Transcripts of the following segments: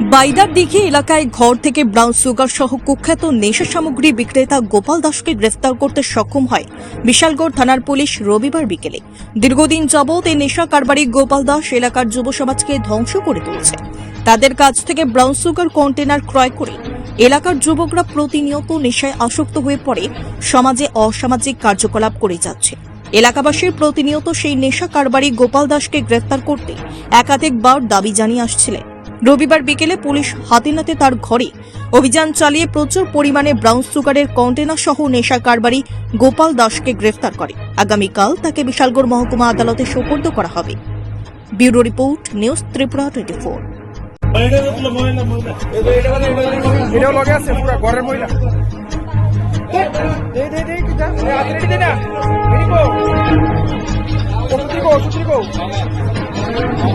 বাইদার দিঘি এলাকায় ঘর থেকে ব্রাউন সুগার সহ কুখ্যাত নেশা সামগ্রী বিক্রেতা গোপাল দাসকে গ্রেফতার করতে সক্ষম হয় বিশালগড় থানার পুলিশ রবিবার বিকেলে। দীর্ঘদিন যাবৎ এই নেশা কারবারি গোপাল দাস এলাকার যুব সমাজকে ধ্বংস করে তুলছে। তাদের কাছ থেকে ব্রাউন সুগার কন্টেনার ক্রয় করে এলাকার যুবকরা প্রতিনিয়ত নেশায় আসক্ত হয়ে পড়ে, সমাজে অসামাজিক কার্যকলাপ করে যাচ্ছে। এলাকাবাসীর প্রতিনিয়ত সেই নেশা কারবারি গোপাল দাসকে গ্রেফতার করতে একাধিকবার দাবি জানিয়ে আসছিলেন। রবিবার বিকেলে পুলিশ হাতে নাতে তার ঘরে অভিযান চালিয়ে প্রচুর পরিমাণে ব্রাউন সুগারের কন্টেনার সহ নেশা কারবারি গোপাল দাসকে গ্রেফতার করে। আগামীকাল তাকে বিশালগড় মহকুমা আদালতে সোপর্দ করা হবে। Bureau report, news Tripura twenty four.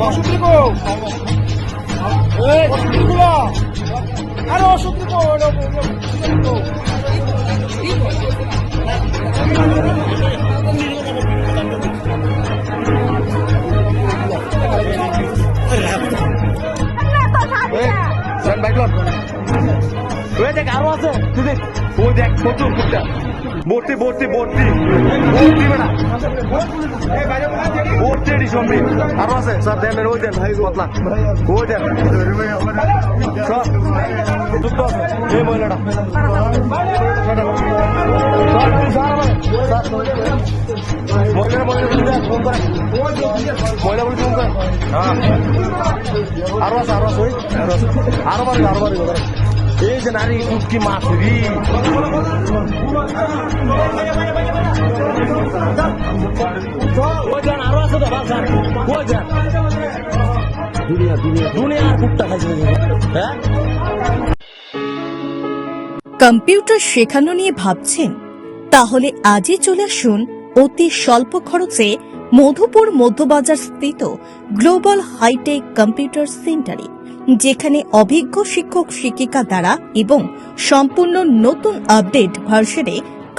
ওষুধ আরে ওষুধ ওই দেখ আরও দেখ ওই দেখ প্রচুর ভর্তি ভর্তি ভর্তি ভর্তি বেটা সম্রি আরও আছে? স্যার দেন ওই দেন, ভাই পাতলা। ওই দেন। সব যুক্ত আছে এই মহিলাটা। মহিলা বলে ফোন করে আরও আছে আরও আছে আরও বাড়ি আরও বাড়ি এই যে নারী, কুটকি মাছ যান আরও কম্পিউটার শেখানো নিয়ে ভাবছেন? তাহলে আজই চলে আসুন অতি স্বল্প খরচে মধুপুর মধ্যবাজার স্থিত গ্লোবাল হাইটেক কম্পিউটার সেন্টারে, যেখানে অভিজ্ঞ শিক্ষক শিক্ষিকা দ্বারা এবং সম্পূর্ণ নতুন আপডেট ভার্সনে